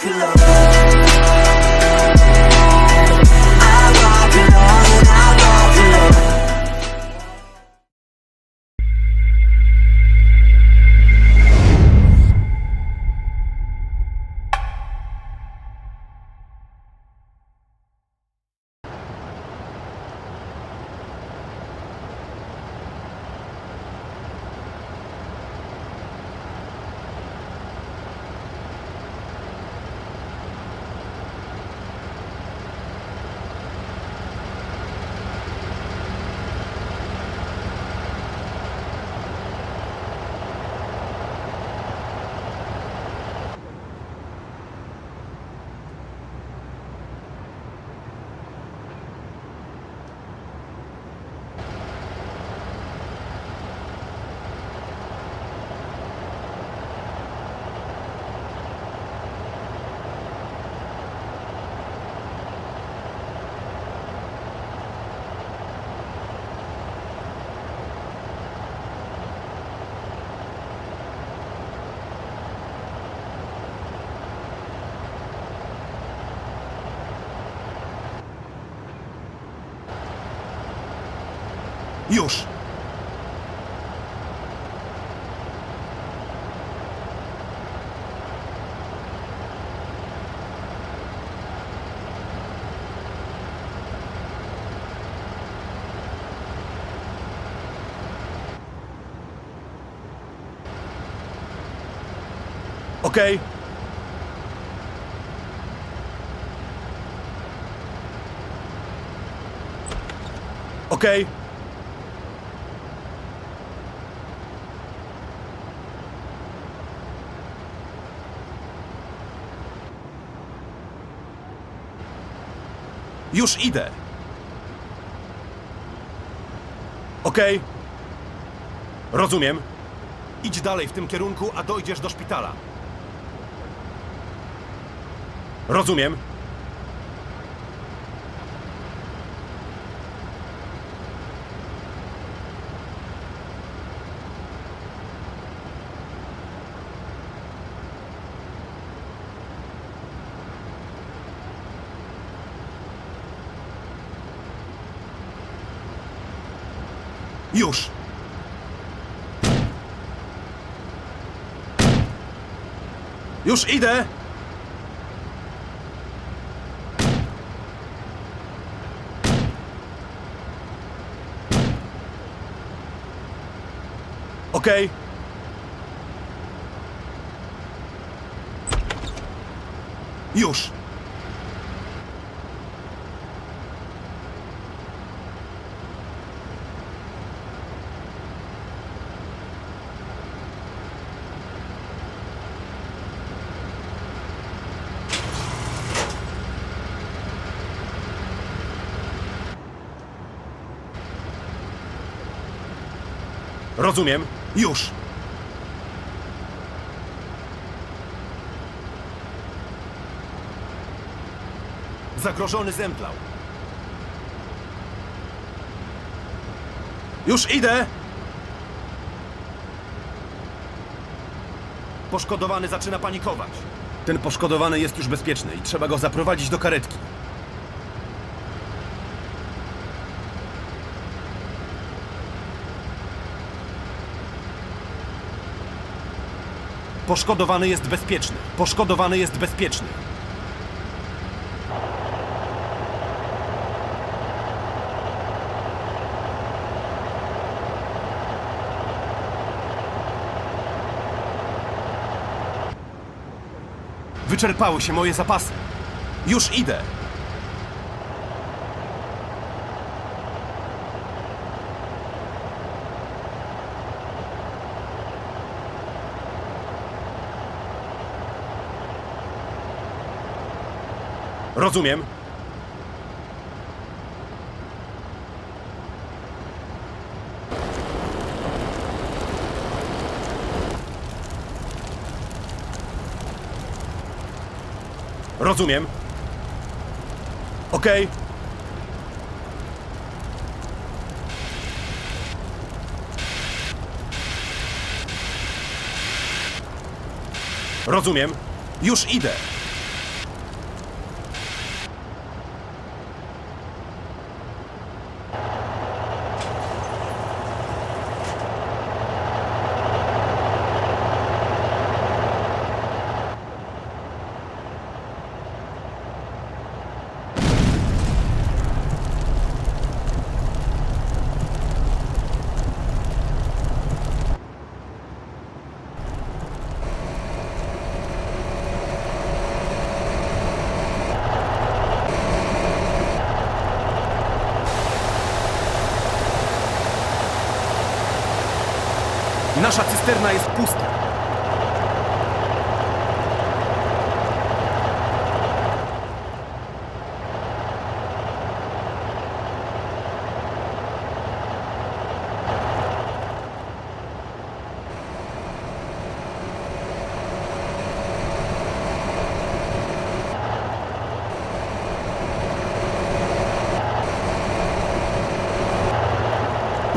popular Już! Okej. Okej. Już idę. Okej. Rozumiem. Idź dalej w tym kierunku, a dojdziesz do szpitala. Rozumiem. Już. Już idę. Okej. Już. Rozumiem. Już. Zagrożony zemdlał. Już idę! Poszkodowany zaczyna panikować. Ten poszkodowany jest już bezpieczny i trzeba go zaprowadzić do karetki. Poszkodowany jest bezpieczny. Poszkodowany jest bezpieczny. Wyczerpały się moje zapasy. Już idę. Rozumiem. Rozumiem. Okej. Rozumiem. Już idę. Nasza cysterna jest pusta.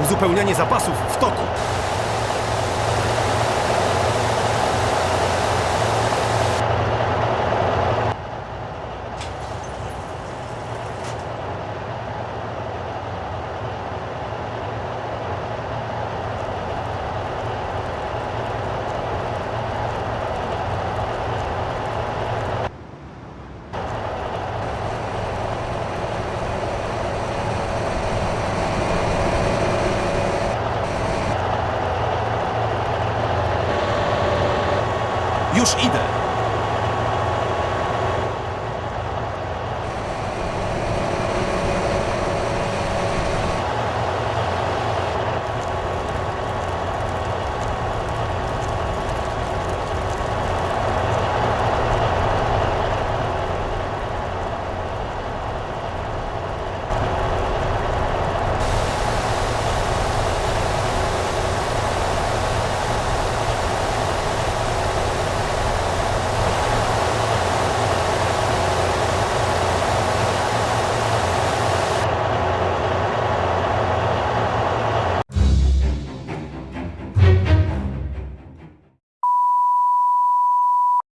Uzupełnianie zapasów w toku. Idę.